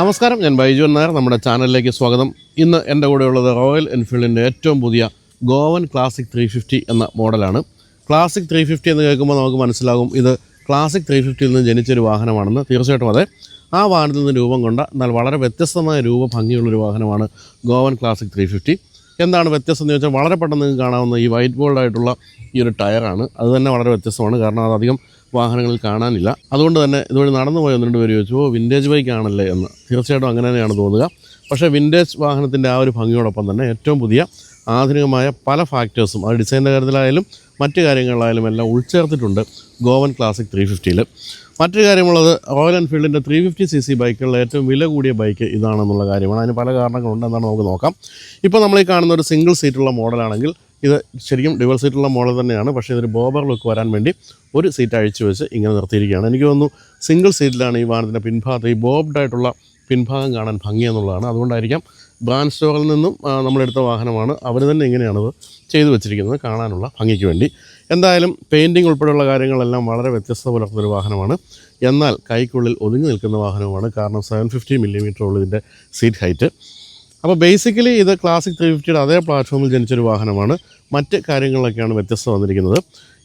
നമസ്കാരം ഞാൻ ബൈജു നായർ. നമ്മുടെ ചാനലിലേക്ക് സ്വാഗതം. ഇന്ന് എന്റെ കൂടെയുള്ളത് റോയൽ എൻഫീൽഡിന്റെ ഏറ്റവും പുതിയ ഗോവൻ ക്ലാസിക് ത്രീ ഫിഫ്റ്റി എന്ന മോഡലാണ്. ക്ലാസിക് ത്രീ ഫിഫ്റ്റി എന്ന് കേൾക്കുമ്പോൾ നമുക്ക് മനസ്സിലാകും ഇത് ക്ലാസിക് ത്രീ ഫിഫ്റ്റിയിൽ നിന്ന് ജനിച്ചൊരു വാഹനമാണെന്ന് തീർച്ചയായിട്ടും അതെ. ആ വാഹനത്തിൽ നിന്ന് രൂപം കൊണ്ട എന്നാൽ വളരെ വ്യത്യസ്തമായ രൂപ ഭംഗിയുള്ളൊരു വാഹനമാണ് ഗോവൻ ക്ലാസിക് ത്രീ ഫിഫ്റ്റി. എന്താണ് വ്യത്യസ്തം എന്ന് ചോദിച്ചാൽ വളരെ പെട്ടെന്ന് കാണാവുന്ന ഈ വൈറ്റ് ബോൾഡായിട്ടുള്ള ഈ ഒരു ടയറാണ്. അത് തന്നെ വളരെ വ്യത്യസ്തമാണ് കാരണം അതധികം വാഹനങ്ങളിൽ കാണാനില്ല. അതുകൊണ്ട് തന്നെ ഇതുവഴി നടന്നു പോയ ഒന്ന് രണ്ട് പേര് ചോദിച്ചു ഓ വിന്റേജ് ബൈക്ക് ആണല്ലേ? എന്ന്. തീർച്ചയായിട്ടും അങ്ങനെ തന്നെയാണ് തോന്നുക. പക്ഷേ വിന്റേജ് വാഹനത്തിന്റെ ആ ഒരു ഭംഗിയോടൊപ്പം തന്നെ ഏറ്റവും പുതിയ ആധുനികമായ പല ഫാക്ടേഴ്സും അത് ഡിസൈന്റെ കാര്യത്തിലായാലും മറ്റു കാര്യങ്ങളിലായാലും എല്ലാം ഉൾച്ചേർത്തിട്ടുണ്ട് ഗോവൻ ക്ലാസിക് ത്രീ ഫിഫ്റ്റിയിൽ മറ്റൊരു കാര്യമുള്ളത് റോയൽ എൻഫീൽഡിന്റെ ത്രീ ഫിഫ്റ്റി സി സി ബൈക്കുകളിലെ ഏറ്റവും വില കൂടിയ ബൈക്ക് ഇതാണെന്നുള്ള കാര്യമാണ്. അതിന് പല കാരണങ്ങളുണ്ട് എന്നാണ് നമുക്ക് നോക്കാം. ഇപ്പോൾ നമ്മൾ ഈ കാണുന്ന ഒരു സിംഗിൾ സീറ്റുള്ള മോഡലാണെങ്കിൽ ഇത് ശരിക്കും ഡിവൽ സീറ്റുള്ള മോഡൽ തന്നെയാണ്. പക്ഷേ ഇതൊരു ബോബർ ലുക്ക് വരാൻ വേണ്ടി ഒരു സീറ്റ് അഴിച്ചു വെച്ച് ഇങ്ങനെ നിർത്തിയിരിക്കുകയാണ്. എനിക്ക് തോന്നുന്നു സിംഗിൾ സീറ്റിലാണ് ഈ വാഹനത്തിന്റെ പിൻഭാഗത്ത് ഈ ബോബ്ഡായിട്ടുള്ള പിൻഭാഗം കാണാൻ ഭംഗി എന്നുള്ളതാണ്. അതുകൊണ്ടായിരിക്കാം ബ്രാൻഡ് സ്റ്റോറിൽ നിന്നും നമ്മളെടുത്ത വാഹനമാണ് അവർ തന്നെ ഇങ്ങനെയാണത് ചെയ്തു വെച്ചിരിക്കുന്നത് കാണാനുള്ള ഭംഗിക്ക് വേണ്ടി. എന്തായാലും പെയിന്റിങ് ഉൾപ്പെടെയുള്ള കാര്യങ്ങളെല്ലാം വളരെ വ്യത്യസ്ത പുലർത്തുന്നൊരു വാഹനമാണ്. എന്നാൽ കൈക്കുള്ളിൽ ഒതുങ്ങി നിൽക്കുന്ന വാഹനമാണ് കാരണം സെവൻ ഫിഫ്റ്റി മില്ലിമീറ്റർ ഉള്ളതിന്റെ സീറ്റ് ഹൈറ്റ് അപ്പോൾ ബേസിക്കലി ഇത് ക്ലാസിക് ത്രീ ഫിഫ്റ്റിയുടെ അതേ പ്ലാറ്റ്ഫോമിൽ ജനിച്ചൊരു വാഹനമാണ്. മറ്റ് കാര്യങ്ങളിലൊക്കെയാണ് വ്യത്യസ്തം വന്നിരിക്കുന്നത്.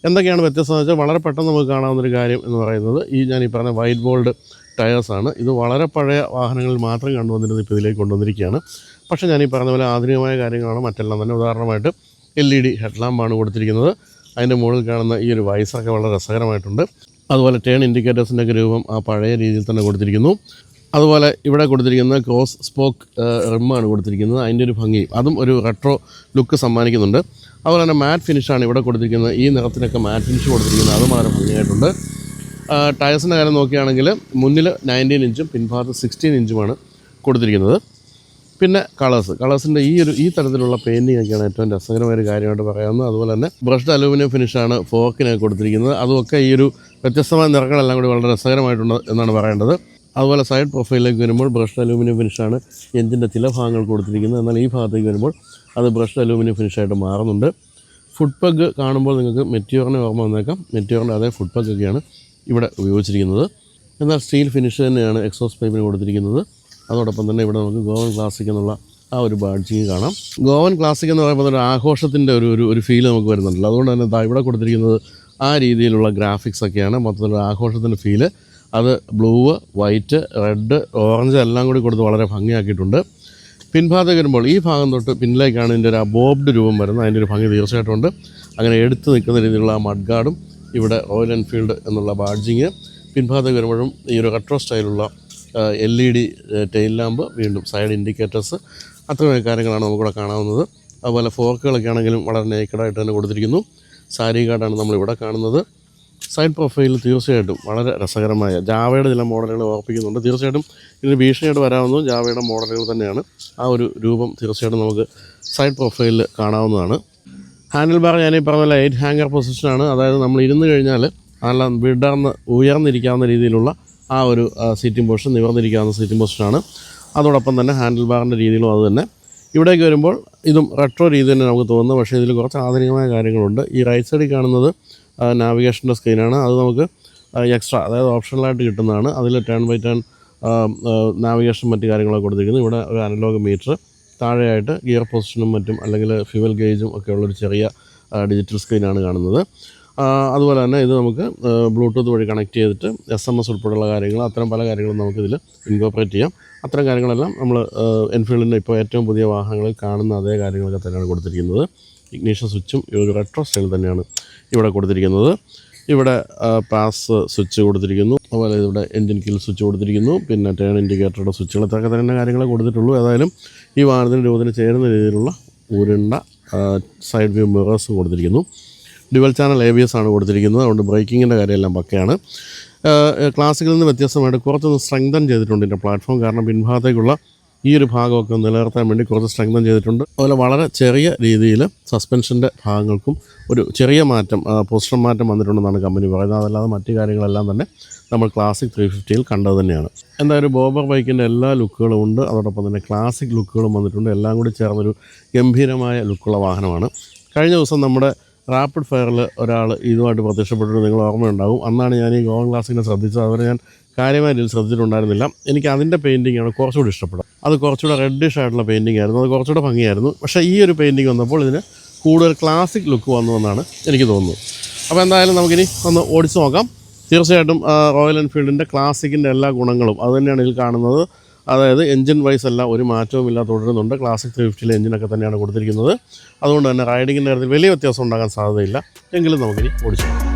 എന്തൊക്കെയാണ് വ്യത്യസ്തം എന്ന് വെച്ചാൽ വളരെ പെട്ടെന്ന് നമുക്ക് കാണാവുന്നൊരു കാര്യം എന്ന് പറയുന്നത് ഈ ഞാൻ ഈ പറഞ്ഞ വൈറ്റ് ബോൾഡ് ടയേഴ്സാണ് ഇത് വളരെ പഴയ വാഹനങ്ങളിൽ മാത്രം കണ്ടുവന്നിരുന്നത് ഇപ്പോൾ ഇതിലേക്ക് കൊണ്ടുവന്നിരിക്കുകയാണ്. പക്ഷേ ഞാൻ ഈ പറഞ്ഞ പോലെ ആധുനികമായ കാര്യങ്ങളാണ്. മറ്റെല്ലാം തന്നെ ഉദാഹരണമായിട്ട് എൽ ഇ ഡി ഹെഡ്ലാമ്പാണ് കൊടുത്തിരിക്കുന്നത്. അതിന്റെ മുകളിൽ കാണുന്ന ഈ ഒരു വയസ്സൊക്കെ വളരെ രസകരമായിട്ടുണ്ട്. അതുപോലെ ടേൺ ഇൻഡിക്കേറ്റേഴ്സിന്റെ ഒക്കെ രൂപം ആ പഴയ രീതിയിൽ തന്നെ കൊടുത്തിരിക്കുന്നു. അതുപോലെ ഇവിടെ കൊടുത്തിരിക്കുന്ന ക്രോസ് സ്പോക്ക് റിമ്മാണ് കൊടുത്തിരിക്കുന്നത്. അതിന്റെ ഒരു ഭംഗി. അതും ഒരു റെട്രോ ലുക്ക് സമ്മാനിക്കുന്നുണ്ട്. അതുപോലെ തന്നെ മാറ്റ് ഫിനിഷാണ് ഇവിടെ കൊടുത്തിരിക്കുന്നത്. ഈ നിറത്തിനൊക്കെ മാറ്റ് ഫിനിഷ് കൊടുത്തിരിക്കുന്നത്. അതും വളരെ ഭംഗിയായിട്ടുണ്ട്. ടയർസിന്റെ കാര്യം നോക്കുകയാണെങ്കിൽ മുന്നിൽ നയന്റീൻ ഇഞ്ചും പിൻഭാഗത്ത് സിക്സ്റ്റീൻ ഇഞ്ചുമാണ് കൊടുത്തിരിക്കുന്നത്. പിന്നെ കളേഴ്സ് കളേഴ്സിന്റെ ഈ ഒരു ഈ തരത്തിലുള്ള പെയിന്റിംഗ് ഒക്കെയാണ് ഏറ്റവും രസകരമായ ഒരു കാര്യമായിട്ട് പറയാവുന്നത്. അതുപോലെ തന്നെ ബ്രഷ്ഡ് അലൂമിനിയം ഫിനിഷാണ് ഫോക്കിനൊക്കെ കൊടുത്തിരിക്കുന്നത്. അതുമൊക്കെ ഈ ഒരു വ്യത്യസ്തമായ നിറങ്ങളെല്ലാം കൂടി വളരെ രസകരമായിട്ടുണ്ട് എന്നാണ് പറയേണ്ടത്. അതുപോലെ സൈഡ് പ്രൊഫൈലിലേക്ക് വരുമ്പോൾ ബ്രഷ്ഡ് അലൂമിനിയം ഫിനിഷാണ് എഞ്ചിന്റെ ചില ഭാഗങ്ങൾ കൊടുത്തിരിക്കുന്നത്. എന്നാൽ ഈ ഭാഗത്തേക്ക് വരുമ്പോൾ അത് ബ്രഷ്ഡ് അലൂമിനിയം ഫിനിഷായിട്ട് മാറുന്നുണ്ട്. ഫുഡ് പഗ് കാണുമ്പോൾ നിങ്ങൾക്ക് മെറ്റിയോറിനെ ഓർമ്മ വന്നേക്കാം. മെറ്റിയോറിന്റെ അതേ ഫുഡ് പഗ് ഒക്കെയാണ് ഇവിടെ ഉപയോഗിച്ചിരിക്കുന്നത്. എന്നാൽ സ്റ്റീൽ ഫിനിഷ് തന്നെയാണ് എക്സോസ് പൈപ്പിന് കൊടുത്തിരിക്കുന്നത്. അതോടൊപ്പം തന്നെ ഇവിടെ നമുക്ക് ഗോവൻ ക്ലാസിക് എന്നുള്ള ആ ഒരു ബാഡ്ജിങ് കാണാം. ഗോവൻ ക്ലാസിക് എന്ന് പറയുമ്പോൾ ഒരു ആഘോഷത്തിന്റെ ഒരു ഒരു ഒരു ഫീൽ നമുക്ക് വരുന്നുണ്ടല്ലോ. അതുകൊണ്ട് തന്നെ ഇവിടെ കൊടുത്തിരിക്കുന്നത് ആ രീതിയിലുള്ള ഗ്രാഫിക്സ് ഒക്കെയാണ്. മൊത്തത്തിലുള്ള ആഘോഷത്തിന്റെ ഫീൽ അത് ബ്ലൂ വൈറ്റ് റെഡ് ഓറഞ്ച് എല്ലാം കൂടി കൊടുത്ത് വളരെ ഭംഗിയാക്കിയിട്ടുണ്ട്. പിൻഭാഗത്തേക്ക് വരുമ്പോൾ ഈ ഭാഗം തൊട്ട് പിന്നിലേക്കാണ് ഇതിന്റെ ഒരു ബോബ്ഡ് രൂപം വരുന്നത്. അതിന്റെ ഒരു ഭംഗി തീർച്ചയായിട്ടും ഉണ്ട് അങ്ങനെ എടുത്തു നിൽക്കുന്ന രീതിയിലുള്ള ആ മഡ്ഗാർഡും ഇവിടെ റോയൽ എൻഫീൽഡ് എന്നുള്ള ബാഡ്ജിങ്. പിൻഭാഗത്തേക്ക് വരുമ്പോഴും ഈ ഒരു retro സ്റ്റൈലുള്ള L E D tail lamp വീണ്ടും സൈഡ് ഇൻഡിക്കേറ്റേഴ്സ് അത്രയും കാര്യങ്ങളാണ് നമുക്കിവിടെ കാണാവുന്നത്. അതുപോലെ ഫോർക്കുകളൊക്കെ ആണെങ്കിലും വളരെ നേക്കഡായിട്ട് തന്നെ കൊടുത്തിരിക്കുന്നു. സാരി കാർഡാണ് നമ്മളിവിടെ കാണുന്നത്. സൈഡ് പ്രൊഫൈൽ തീർച്ചയായിട്ടും വളരെ രസകരമായ ജാവയുടെ ചില മോഡലുകൾ ഓർപ്പിക്കുന്നുണ്ട്. തീർച്ചയായിട്ടും ഇതിന് ഭീഷണിയായിട്ട് വരാവുന്നതും ജാവയുടെ മോഡലുകൾ തന്നെയാണ്. ആ ഒരു രൂപം തീർച്ചയായിട്ടും നമുക്ക് സൈഡ് പ്രൊഫൈലിൽ കാണാവുന്നതാണ്. ഹാൻഡിൽ ബാർ ഞാൻ പറഞ്ഞ ലൈറ്റ് ഹാങ്കർ പൊസിഷനാണ് അതായത് നമ്മൾ ഇരുന്ന് കഴിഞ്ഞാൽ നല്ല വിടർന്ന് ഉയർന്നിരിക്കാവുന്ന രീതിയിലുള്ള ആ ഒരു സീറ്റിംഗ് പൊസിഷൻ നിവർന്നിരിക്കാവുന്ന സീറ്റിംഗ് പൊസിഷനാണ് അതോടൊപ്പം തന്നെ ഹാൻഡിൽ ബാറിന്റെ രീതിയിലും അതുതന്നെ ഇവിടേക്ക് വരുമ്പോൾ ഇതും റെട്രോ രീതി തന്നെ നമുക്ക് തോന്നുന്നു. പക്ഷേ ഇതിൽ കുറച്ച് ആധുനികമായ കാര്യങ്ങളുണ്ട്. ഈ റൈറ്റ് സൈഡിൽ കാണുന്നത് നാവിഗേഷന്റെ സ്ക്രീനാണ് അത് നമുക്ക് എക്സ്ട്രാ അതായത് ഓപ്ഷണലായിട്ട് കിട്ടുന്നതാണ്. അതിൽ ടേൺ ബൈ ടേൺ നാവിഗേഷൻ മറ്റു കാര്യങ്ങളൊക്കെ കൊടുത്തിരിക്കുന്നു. ഇവിടെ ഒരു അനലോഗ് മീറ്റർ താഴെയായിട്ട് ഗിയർ പൊസിഷനും മറ്റും അല്ലെങ്കിൽ ഫ്യുവൽ ഗേജും ഒക്കെ ഉള്ളൊരു ചെറിയ ഡിജിറ്റൽ സ്ക്രീനാണ് കാണുന്നത്. അതുപോലെ തന്നെ ഇത് നമുക്ക് ബ്ലൂടൂത്ത് വഴി കണക്ട് ചെയ്തിട്ട് എസ് എം എസ് ഉൾപ്പെടെയുള്ള കാര്യങ്ങൾ അത്തരം പല കാര്യങ്ങളും നമുക്കിതിൽ ഇൻകോപ്പറേറ്റ് ചെയ്യാം. അത്തരം കാര്യങ്ങളെല്ലാം നമ്മൾ എൻഫീൽഡിന്റെ ഇപ്പോൾ ഏറ്റവും പുതിയ വാഹനങ്ങളിൽ കാണുന്ന അതേ കാര്യങ്ങളൊക്കെ തന്നെയാണ് കൊടുത്തിരിക്കുന്നത്. ഇഗ്നീഷൻ സ്വിച്ചും ഒരു റെട്രോ സ്റ്റൈൽ തന്നെയാണ് ഇവിടെ കൊടുത്തിരിക്കുന്നത്. ഇവിടെ പാസ് സ്വിച്ച് കൊടുത്തിരിക്കുന്നു. അതുപോലെ ഇവിടെ എൻജിൻ കിൽ സ്വിച്ച് കൊടുത്തിരിക്കുന്നു. പിന്നെ ടേൺ ഇൻഡിക്കേറ്ററുടെ സ്വിച്ചുകൾ ഇത്രയൊക്കെ തന്നെ കാര്യങ്ങളെ കൊടുത്തിട്ടുള്ളൂ. ഏതായാലും ഈ വാഹനത്തിന് രൂപത്തിന് ചേരുന്ന രീതിയിലുള്ള ഉരുണ്ട സൈഡ് വ്യൂ മിറേഴ്സ് കൊടുത്തിരിക്കുന്നു. Dual channel A B S ആണ് കൊടുത്തിരിക്കുന്നത്. അതുകൊണ്ട് ബ്രേക്കിങ്ങിന്റെ കാര്യമെല്ലാം പക്കയാണ്. ക്ലാസ്സിക്കിൽ നിന്ന് വ്യത്യസ്തമായിട്ട് കുറച്ചൊന്ന് സ്ട്രെങ്തൻ ചെയ്തിട്ടുണ്ട് ഇതിന്റെ പ്ലാറ്റ്ഫോം കാരണം പിൻഭാഗത്തേക്കുള്ള ഈ ഒരു ഭാഗമൊക്കെ നിലനിർത്താൻ വേണ്ടി കുറച്ച് സ്ട്രെങ്തൻ ചെയ്തിട്ടുണ്ട്. അതുപോലെ വളരെ ചെറിയ രീതിയിൽ സസ്പെൻഷന്റെ ഭാഗങ്ങൾക്കും ഒരു ചെറിയ മാറ്റം പോസ്റ്റർ മാറ്റം വന്നിട്ടുണ്ടെന്നാണ് കമ്പനി പറയുന്നത്. അതല്ലാതെ മറ്റു കാര്യങ്ങളെല്ലാം തന്നെ നമ്മൾ ക്ലാസിക് ത്രീ ഫിഫ്റ്റിയിൽ കണ്ടത് തന്നെയാണ്. എന്തായാലും ബോബർ ബൈക്കിന്റെ എല്ലാ ലുക്കുകളും ഉണ്ട്. അതോടൊപ്പം തന്നെ ക്ലാസിക് ലുക്കുകളും വന്നിട്ടുണ്ട്. എല്ലാം കൂടി ചേർന്നൊരു ഗംഭീരമായ ലുക്കുള്ള വാഹനമാണ്. കഴിഞ്ഞ ദിവസം നമ്മുടെ റാപ്പിഡ് ഫയറിൽ ഒരാൾ ഇതുമായിട്ട് പ്രത്യക്ഷപ്പെട്ടിട്ട് നിങ്ങൾ ഓർമ്മയുണ്ടാകും അന്നാണ് ഞാൻ ഈ ഗോവൻ ക്ലാസിനെ ശ്രദ്ധിച്ചത്. അതുവരെ ഞാൻ കാര്യമായ രീതിയിൽ ശ്രദ്ധിച്ചിട്ടുണ്ടായിരുന്നില്ല. എനിക്ക് അതിന്റെ പെയിന്റിംഗ് ആണ് കുറച്ചുകൂടി ഇഷ്ടപ്പെടുക അത് കുറച്ചുകൂടെ റെഡിഷ് ആയിട്ടുള്ള പെയിന്റിംഗ് ആയിരുന്നു. അത് കുറച്ചുകൂടെ ഭംഗിയായിരുന്നു. പക്ഷേ ഈ ഒരു പെയിന്റിംഗ് വന്നപ്പോൾ ഇതിന് കൂടുതൽ ക്ലാസിക് ലുക്ക് വന്നു എന്നാണ് എനിക്ക് തോന്നുന്നത്. അപ്പോൾ എന്തായാലും നമുക്കിനി ഒന്ന് ഓടിച്ചു നോക്കാം. തീർച്ചയായിട്ടും റോയൽ എൻഫീൽഡിന്റെ ക്ലാസിക്കിന്റെ എല്ലാ ഗുണങ്ങളും അത് തന്നെയാണ് ഇതിൽ കാണുന്നത്. അതായത് എഞ്ചിൻ വൈസ് എല്ലാം ഒരു മാറ്റവും ഇല്ലാതെ തുടരുന്നുണ്ട്. ക്ലാസിക് ത്രീ ഫിഫ്റ്റിയിലെ എഞ്ചിനൊക്കെ തന്നെയാണ് കൊടുത്തിരിക്കുന്നത്. അതുകൊണ്ട് തന്നെ റൈഡിങ്ങിന്റെ കാര്യത്തിൽ വലിയ വ്യത്യാസം ഉണ്ടാകാൻ സാധ്യതയില്ല. എങ്കിലും നമുക്കിനി ഓടിച്ചു നോക്കാം.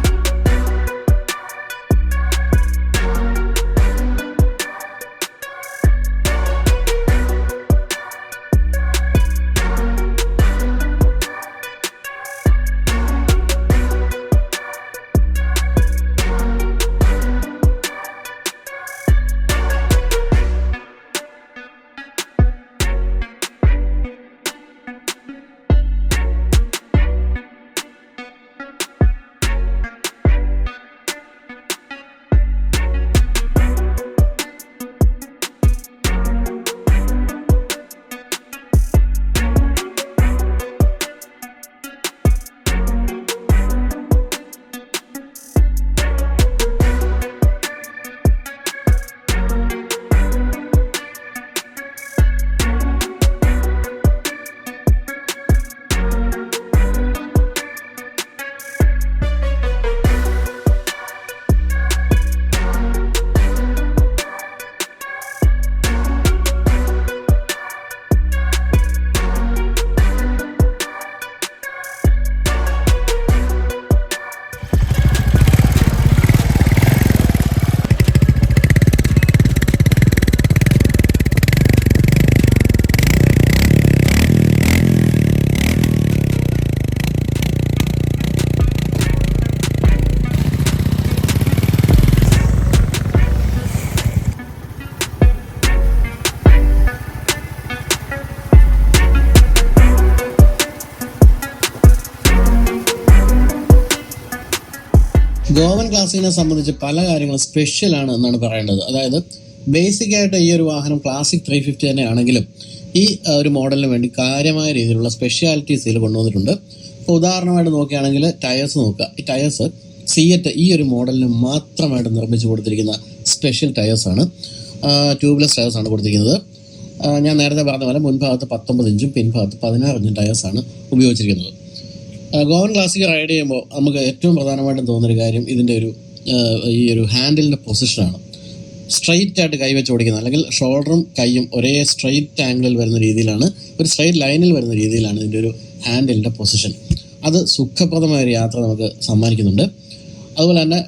ക്ലാസിക്കിനെ സംബന്ധിച്ച് പല കാര്യങ്ങളും സ്പെഷ്യൽ ആണ് എന്നാണ് പറയേണ്ടത്. അതായത് ബേസിക് ആയിട്ട് ഈ ഒരു വാഹനം ക്ലാസിക് ത്രീ ഫിഫ്റ്റി തന്നെ ആണെങ്കിലും ഈ ഒരു മോഡലിന് വേണ്ടി കാര്യമായ രീതിയിലുള്ള സ്പെഷ്യാലിറ്റീസ് ഇതിൽ കൊണ്ടുവന്നിട്ടുണ്ട്. ഇപ്പോൾ ഉദാഹരണമായിട്ട് നോക്കുകയാണെങ്കിൽ ടയേഴ്സ് നോക്കുക. ഈ ടയേഴ്സ് സിയറ്റ് ഈ ഒരു മോഡലിന് മാത്രമായിട്ട് നിർമ്മിച്ചു കൊടുത്തിരിക്കുന്ന സ്പെഷ്യൽ ടയേഴ്സാണ് ട്യൂബ്ലെസ് ടയേഴ്സ് ആണ് കൊടുത്തിരിക്കുന്നത്. ഞാൻ നേരത്തെ പറഞ്ഞ പോലെ മുൻഭാഗത്ത് പത്തൊമ്പത് ഇഞ്ചും പിൻഭാഗത്ത് പതിനാറ് ഇഞ്ചും ടയേഴ്സാണ് ഉപയോഗിച്ചിരിക്കുന്നത്. ഗോവൻ ക്ലാസിക് റൈഡ് ചെയ്യുമ്പോൾ നമുക്ക് ഏറ്റവും പ്രധാനമായിട്ടും തോന്നുന്നൊരു കാര്യം ഇതിന്റെ ഒരു ഈ ഒരു ഹാൻഡിലിന്റെ പൊസിഷനാണ് സ്ട്രൈറ്റ് ആയിട്ട് കൈവച്ച് ഓടിക്കുന്നത്. അല്ലെങ്കിൽ ഷോൾഡറും കൈയും ഒരേ സ്ട്രൈറ്റ് ആംഗിളിൽ വരുന്ന രീതിയിലാണ് ഒരു സ്ട്രൈറ്റ് ലൈനിൽ വരുന്ന രീതിയിലാണ് ഇതിന്റെ ഒരു ഹാൻഡിലിന്റെ പൊസിഷൻ അത് സുഖപ്രദമായ ഒരു യാത്ര നമുക്ക് സമ്മാനിക്കുന്നുണ്ട്. അതുപോലെ തന്നെ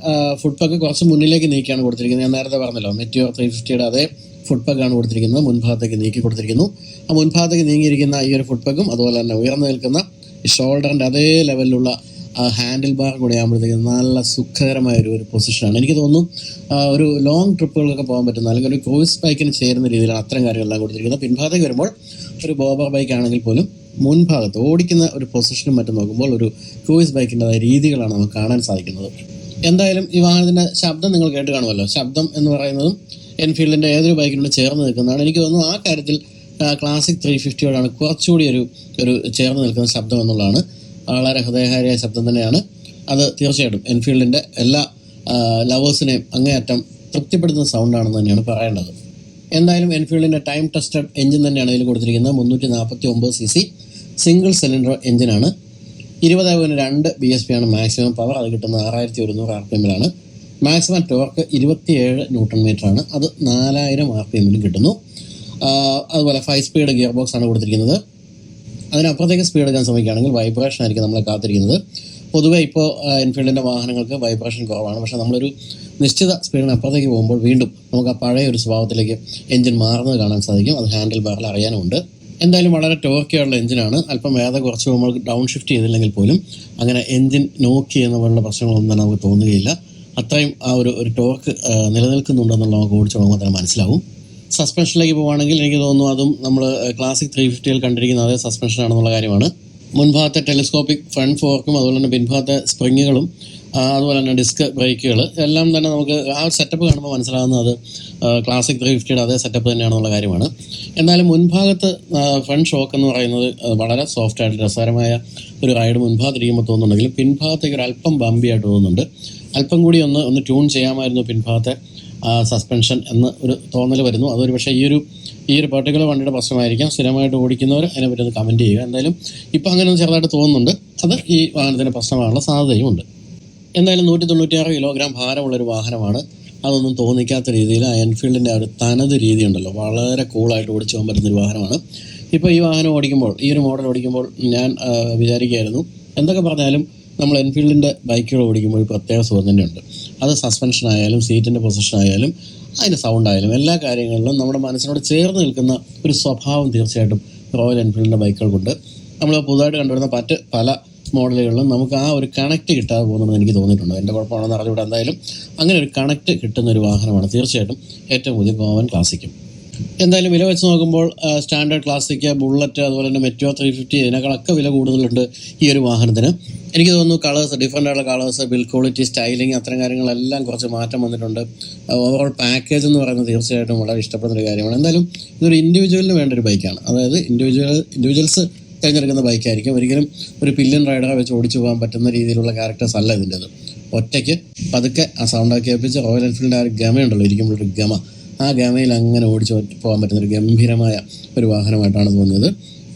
ഫുഡ് പക്ക് കുറച്ച് മുന്നിലേക്ക് നീക്കിയാണ് കൊടുത്തിരിക്കുന്നത്. ഞാൻ നേരത്തെ പറഞ്ഞല്ലോ മെറ്റിയോ ത്രീ ഫിഫ്റ്റിയുടെ അതേ ഫുഡ് പക്കാണ് കൊടുത്തിരിക്കുന്നത്. മുൻഭാഗത്തേക്ക് നീക്കി കൊടുത്തിരിക്കുന്നു. ആ മുൻഭാഗത്തേക്ക് നീങ്ങിയിരിക്കുന്ന ഈ ഒരു ഫുഡ് പക്കും അതുപോലെ തന്നെ ഉയർന്നു നിൽക്കുന്ന ഷോൾഡറിന്റെ അതേ ലെവലിലുള്ള ഹാൻഡിൽ ബാർ കൂടെ ആകുമ്പോഴത്തേക്കും നല്ല സുഖകരമായ ഒരു ഒരു പൊസിഷനാണ്. എനിക്ക് തോന്നുന്നു ഒരു ലോങ് ട്രിപ്പുകളൊക്കെ പോകാൻ പറ്റുന്ന അല്ലെങ്കിൽ ഒരു ക്രൂസ് ബൈക്കിന് ചേരുന്ന രീതിയിലാണ് അത്തരം കാര്യങ്ങളെല്ലാം കൊടുത്തിരിക്കുന്നത്. പിൻഭാഗത്തേക്ക് വരുമ്പോൾ ഒരു ബോബർ ബൈക്ക് ആണെങ്കിൽ പോലും മുൻഭാഗത്ത് ഓടിക്കുന്ന ഒരു പൊസിഷനും മറ്റും നോക്കുമ്പോൾ ഒരു ക്രൂയിസ് ബൈക്കിന്റെതായ രീതികളാണ് നമുക്ക് കാണാൻ സാധിക്കുന്നത്. എന്തായാലും ഈ വാഹനത്തിന്റെ ശബ്ദം നിങ്ങൾ കേട്ട് കാണുമല്ലോ. ശബ്ദം എന്ന് പറയുന്നതും എൻഫീൽഡിന്റെ ഏതൊരു ബൈക്കിനോട് ചേർന്ന് നിൽക്കുന്നതാണ്. എനിക്ക് തോന്നുന്നു ആ കാര്യത്തിൽ ക്ലാസിക് ത്രീ ഫിഫ്റ്റിയോടാണ് കുറച്ചുകൂടി ഒരു ഒരു ചേർന്ന് നിൽക്കുന്ന ശബ്ദം എന്നുള്ളതാണ്. വളരെ ഹൃദയഹാരിയായ ശബ്ദം തന്നെയാണ്. അത് തീർച്ചയായിട്ടും എൻഫീൽഡിന്റെ എല്ലാ ലവേഴ്സിനെയും അങ്ങേയറ്റം തൃപ്തിപ്പെടുത്തുന്ന സൗണ്ടാണെന്ന് തന്നെയാണ് പറയേണ്ടത്. എന്തായാലും എൻഫീൽഡിന്റെ ടൈം ടെസ്റ്റഡ് എഞ്ചിൻ തന്നെയാണ് ഇതിൽ കൊടുത്തിരിക്കുന്നത്. മുന്നൂറ്റി നാൽപ്പത്തി ഒമ്പത് സി സി സിംഗിൾ സിലിണ്ടർ എഞ്ചിനാണ് ഇരുപത് പോയിന്റ് രണ്ട് ബി എസ് പി ആണ് മാക്സിമം പവർ അത് കിട്ടുന്നത് ആറായിരത്തി ഒരുന്നൂറ് ആർ പി എമ്മിലാണ് മാക്സിമം ടോർക്ക് ഇരുപത്തിയേഴ് ന്യൂട്ടൺ മീറ്റർ ആണ്. അത് നാലായിരം ആർ പി എമ്മിലും കിട്ടുന്നു. അതുപോലെ ഫൈവ് സ്പീഡ് ഗിയർ ബോക്സ് ആണ് കൊടുത്തിരിക്കുന്നത്. അതിനപ്പുറത്തേക്ക് സ്പീഡ് എടുക്കാൻ ശ്രമിക്കുകയാണെങ്കിൽ വൈബ്രേഷൻ ആയിരിക്കും നമ്മളെ കാത്തിരിക്കുന്നത്. പൊതുവെ ഇപ്പോൾ എൻഫീൽഡിന്റെ വാഹനങ്ങൾക്ക് വൈബ്രേഷൻ കുറവാണ്. പക്ഷേ നമ്മളൊരു നിശ്ചിത സ്പീഡിന് അപ്പുറത്തേക്ക് പോകുമ്പോൾ വീണ്ടും നമുക്ക് ആ പഴയ ഒരു സ്വഭാവത്തിലേക്ക് എഞ്ചിൻ മാറുന്നത് കാണാൻ സാധിക്കും. അത് ഹാൻഡിൽ ബാറിൽ അറിയാനുമുണ്ട് എന്തായാലും വളരെ ടോക്കിയുള്ള എഞ്ചിനാണ് അല്പം വേദ കുറച്ച് നമ്മൾ ഡൗൺ ഷിഫ്റ്റ് ചെയ്തില്ലെങ്കിൽ പോലും അങ്ങനെ എഞ്ചിൻ നോക്കി എന്ന പോലുള്ള പ്രശ്നങ്ങളൊന്നും തന്നെ നമുക്ക് തോന്നുകയില്ല. അത്രയും ആ ഒരു ഒരു ടോർക്ക് നിലനിൽക്കുന്നുണ്ടെന്നുള്ള നമുക്ക് ഓടിച്ചു പോകുമ്പോൾ തന്നെ മനസ്സിലാവും. സസ്പെൻഷനിലേക്ക് പോവുകയാണെങ്കിൽ എനിക്ക് തോന്നുന്നു അതും നമ്മൾ ക്ലാസിക് ത്രീ ഫിഫ്റ്റിയിൽ കണ്ടിരിക്കുന്ന അതേ സസ്പെൻഷൻ ആണെന്നുള്ള കാര്യമാണ്. മുൻഭാഗത്തെ ടെലിസ്കോപ്പിക് ഫ്രണ്ട് ഫോർക്കും അതുപോലെ തന്നെ പിൻഭാഗത്തെ സ്പ്രിങ്ങുകളും അതുപോലെ തന്നെ ഡിസ്ക് ബ്രേക്കുകൾ എല്ലാം തന്നെ നമുക്ക് ആ ഒരു സെറ്റപ്പ് കാണുമ്പോൾ മനസ്സിലാകുന്നത് ക്ലാസിക് ത്രീ ഫിഫ്റ്റിയുടെ അതേ സെറ്റപ്പ് തന്നെയാണെന്നുള്ള കാര്യമാണ്. എന്നാലും മുൻഭാഗത്ത് ഫ്രണ്ട് ഷോക്ക് എന്ന് പറയുന്നത് വളരെ സോഫ്റ്റ് ആയിട്ട് രസകരമായ ഒരു റൈഡ് മുൻഭാഗത്തിരിക്കുമ്പോൾ തോന്നുന്നുണ്ടെങ്കിലും പിൻഭാഗത്തേക്ക് ഒരു അല്പം ബമ്പിയായിട്ട് തോന്നുന്നുണ്ട്. അല്പം കൂടി ഒന്ന് ഒന്ന് ട്യൂൺ ചെയ്യാമായിരുന്നു പിൻഭാഗത്തെ സസ്പെൻഷൻ എന്ന് ഒരു തോന്നൽ വരുന്നു. അതൊരു പക്ഷേ ഈ ഒരു ഈ ഒരു പർട്ടിക്കുലർ വണ്ടിയുടെ പ്രശ്നമായിരിക്കാം. സ്ഥിരമായിട്ട് ഓടിക്കുന്നവർ അതിനെപ്പറ്റി ഒന്ന് കമന്റ് ചെയ്യുക. എന്തായാലും ഇപ്പോൾ അങ്ങനെ ഒന്ന് ചെറുതായിട്ട് തോന്നുന്നുണ്ട്. അത് ഈ വാഹനത്തിന്റെ പ്രശ്നമാകാനുള്ള സാധ്യതയും ഉണ്ട് എന്തായാലും നൂറ്റി തൊണ്ണൂറ്റിയാറ് കിലോഗ്രാം ഭാരമുള്ളൊരു വാഹനമാണ്. അതൊന്നും തോന്നിക്കാത്ത രീതിയിൽ ആ എൻഫീൽഡിന്റെ ഒരു തനത് രീതി ഉണ്ടല്ലോ വളരെ കൂളായിട്ട് ഓടിച്ചു പോകാൻ പറ്റുന്നൊരു വാഹനമാണ്. ഇപ്പോൾ ഈ വാഹനം ഓടിക്കുമ്പോൾ ഈ ഒരു മോഡൽ ഓടിക്കുമ്പോൾ ഞാൻ വിചാരിക്കുകയായിരുന്നു എന്തൊക്കെ പറഞ്ഞാലും നമ്മൾ എൻഫീൽഡിന്റെ ബൈക്കുകൾ ഓടിക്കുമ്പോൾ ഒരു പ്രത്യേക സുഖം തന്നെയുണ്ട്. അത് സസ്പെൻഷൻ ആയാലും സീറ്റിന്റെ പൊസിഷൻ ആയാലും അതിന്റെ സൗണ്ട് ആയാലും എല്ലാ കാര്യങ്ങളിലും നമ്മുടെ മനസ്സിനോട് ചേർന്ന് നിൽക്കുന്ന ഒരു സ്വഭാവം തീർച്ചയായിട്ടും റോയൽ എൻഫീൽഡിന്റെ ബൈക്കുകൾക്കുണ്ട്. നമ്മൾ പുതുതായിട്ട് കണ്ടുവരുന്ന മറ്റ് പല മോഡലുകളിലും നമുക്ക് ആ ഒരു കണക്റ്റ് കിട്ടാതെ പോകുന്നുണ്ടെന്ന് എനിക്ക് തോന്നിയിട്ടുണ്ട്. എന്റെ കുഴപ്പമാണെന്ന് അറിഞ്ഞുകൂടെ എന്തായാലും. അങ്ങനെ ഒരു കണക്ട് കിട്ടുന്ന ഒരു വാഹനമാണ് തീർച്ചയായിട്ടും ഏറ്റവും പുതിയ ഗോവൻ ക്ലാസിക്കും എന്തായാലും വില വെച്ച് നോക്കുമ്പോൾ സ്റ്റാൻഡേർഡ് ക്ലാസിക് ബുള്ളറ്റ് അതുപോലെ തന്നെ മെറ്റോ ത്രീ ഫിഫ്റ്റി ഇതിനേക്കാളൊക്കെ വില കൂടുതലുണ്ട് ഈ ഒരു വാഹനത്തിന്. എനിക്ക് തോന്നുന്നു കളേഴ്സ് ഡിഫറെന്റ് ആയിട്ടുള്ള കളേഴ്സ് ബിൽ ക്വാളിറ്റി സ്റ്റൈലിംഗ് അത്തരം കാര്യങ്ങളെല്ലാം കുറച്ച് മാറ്റം വന്നിട്ടുണ്ട്. ഓവറോൾ പാക്കേജ് എന്ന് പറയുന്നത് തീർച്ചയായിട്ടും വളരെ ഇഷ്ടപ്പെടുന്ന ഒരു കാര്യമാണ്. എന്തായാലും ഇതൊരു ഇൻഡിവിജ്വലിന് വേണ്ട ഒരു ബൈക്കാണ് അതായത് ഇൻഡിവിജ്വൽ ഇൻഡിവിജ്വൽസ് തിരഞ്ഞെടുക്കുന്ന ബൈക്കായിരിക്കും ഒരിക്കലും ഒരു പില്ലൻ റൈഡറെ വെച്ച് ഓടിച്ചു പോകാൻ പറ്റുന്ന രീതിയിലുള്ള ക്യാരക്ടേഴ്സ് അല്ല ഇതിന്റെത്. ഒറ്റയ്ക്ക് പതുക്കെ ആ സൗണ്ടൊക്കെ ഏൽപ്പിച്ച് റോയൽ എൻഫീൽഡിന്റെ ആ ഒരു ഗമയുണ്ടല്ലോ ഇരിക്കുമ്പോഴൊരു ഗമ. ആ ഗമയിൽ അങ്ങനെ ഓടിച്ച് പോകാൻ പറ്റുന്ന ഒരു ഗംഭീരമായ ഒരു വാഹനമായിട്ടാണ് തോന്നിയത്.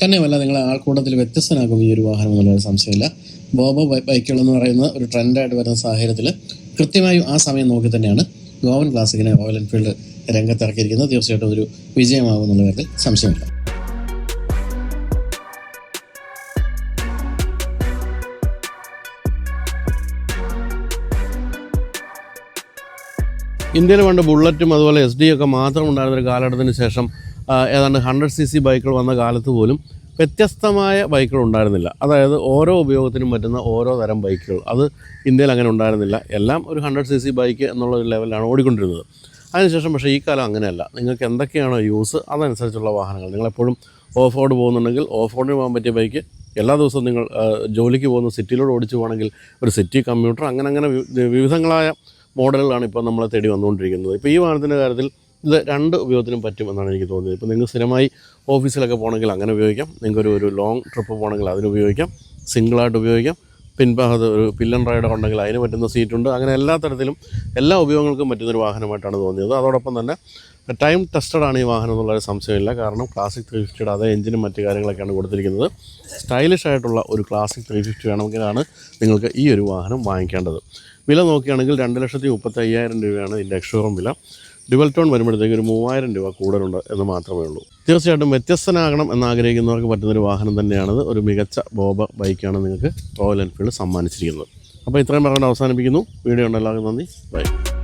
തന്നെയുമല്ല നിങ്ങളെ ആൾക്കൂട്ടത്തിൽ വ്യത്യസ്തനാകും ഈ ഒരു വാഹനം എന്നുള്ള സംശയമില്ല. ബോബോ ബൈക്കുകൾ എന്ന് പറയുന്ന ഒരു ട്രെൻഡായിട്ട് വരുന്ന സാഹചര്യത്തിൽ കൃത്യമായും ആ സമയം നോക്കി തന്നെയാണ് ഗോവൻ ക്ലാസിക്കിനെ റോയൽ എൻഫീൽഡ് രംഗത്തിറക്കിയിരിക്കുന്നത്. തീർച്ചയായിട്ടും ഒരു വിജയമാകും എന്നുള്ള കാര്യത്തിൽ സംശയമില്ല. ഇന്ത്യയിൽ പണ്ട് ബുള്ളറ്റും അതുപോലെ എസ് ഡി ഒക്കെ മാത്രം ഉണ്ടായിരുന്ന ഒരു കാലഘട്ടത്തിന് ശേഷം ഏതാണ്ട് ഹൺഡ്രഡ് സി സി ബൈക്കുകൾ വന്ന കാലത്ത് പോലും വ്യത്യസ്തമായ ബൈക്കുകൾ ഉണ്ടായിരുന്നില്ല. അതായത് ഓരോ ഉപയോഗത്തിനും പറ്റുന്ന ഓരോ തരം ബൈക്കുകൾ. അത് ഇന്ത്യയിൽ അങ്ങനെ ഉണ്ടായിരുന്നില്ല. എല്ലാം ഒരു ഹൺഡ്രഡ് സി സി ബൈക്ക് എന്നുള്ള ഒരു ലെവലിലാണ് ഓടിക്കൊണ്ടിരുന്നത്. അതിനുശേഷം പക്ഷേ ഈ കാലം അങ്ങനെയല്ല. നിങ്ങൾക്ക് എന്തൊക്കെയാണോ യൂസ് അതനുസരിച്ചുള്ള വാഹനങ്ങൾ. നിങ്ങളെപ്പോഴും ഓഫ് റോഡ് പോകുന്നുണ്ടെങ്കിൽ ഓഫ് റോഡിന് പോകാൻ പറ്റിയ ബൈക്ക് എല്ലാ ദിവസവും നിങ്ങൾ ജോലിക്ക് പോകുന്ന സിറ്റിയിലൂടെ ഓടിച്ചു പോകണമെങ്കിൽ ഒരു സിറ്റി കമ്പ്യൂട്ടർ അങ്ങനെ അങ്ങനെ വിവിധങ്ങളായ മോഡലുകളാണ് ഇപ്പോൾ നമ്മളെ തേടി വന്നുകൊണ്ടിരിക്കുന്നത്. ഇപ്പോൾ ഈ വാഹനത്തിന്റെ കാര്യത്തിൽ ഇത് രണ്ട് ഉപയോഗത്തിനും പറ്റുമെന്നാണ് എനിക്ക് തോന്നിയത്. ഇപ്പോൾ നിങ്ങൾ സ്ഥിരമായി ഓഫീസിലൊക്കെ പോകണമെങ്കിൽ അങ്ങനെ ഉപയോഗിക്കാം. നിങ്ങൾക്കൊരു ഒരു ലോങ് ട്രിപ്പ് പോകണമെങ്കിൽ അതിന് ഉപയോഗിക്കാം. സിംഗിളായിട്ട് ഉപയോഗിക്കാം. പിൻഭാഗത്ത് ഒരു പില്ലൻ റൈഡർ ഉണ്ടെങ്കിൽ അതിന് പറ്റുന്ന സീറ്റുണ്ട്. അങ്ങനെ എല്ലാ തരത്തിലും എല്ലാ ഉപയോഗങ്ങൾക്കും പറ്റുന്നൊരു വാഹനമായിട്ടാണ് തോന്നിയത്. അതോടൊപ്പം തന്നെ ടൈം ടെസ്റ്റഡ് ആണ് ഈ വാഹനം എന്നുള്ളൊരു സംശയമില്ല. കാരണം ക്ലാസിക് ത്രീ ഫിഫ്റ്റിയുടെ അതേ എഞ്ചിനും മറ്റു കാര്യങ്ങളൊക്കെയാണ് കൊടുത്തിരിക്കുന്നത്. സ്റ്റൈലിഷ് ആയിട്ടുള്ള ഒരു ക്ലാസിക് ത്രീ ഫിഫ്റ്റി വേണമെങ്കിലാണ് നിങ്ങൾക്ക് ഈ ഒരു വാഹനം വാങ്ങിക്കേണ്ടത്. വില നോക്കുകയാണെങ്കിൽ രണ്ട് ലക്ഷത്തി മുപ്പത്തി അയ്യായിരം രൂപയാണ് ഇതിന്റെ എക്സ്ഷോറൂം വില. ഡുവൽ ടോൺ വരുമ്പോഴത്തേക്ക് ഒരു മൂവായിരം രൂപ കൂടുതലുണ്ട് എന്ന് മാത്രമേ ഉള്ളൂ. തീർച്ചയായിട്ടും വ്യത്യസ്തനാകണം എന്നാഗ്രഹിക്കുന്നവർക്ക് പറ്റുന്നൊരു വാഹനം തന്നെയാണത്. ഒരു മികച്ച ബോബ ബൈക്കാണ് നിങ്ങൾക്ക് റോയൽ എൻഫീൽഡ് സമ്മാനിച്ചിരിക്കുന്നത്. അപ്പോൾ ഇത്രയും പറഞ്ഞുകൊണ്ട് അവസാനിപ്പിക്കുന്നു. വീഡിയോ ഉണ്ട് എല്ലാവർക്കും നന്ദി. ബൈ.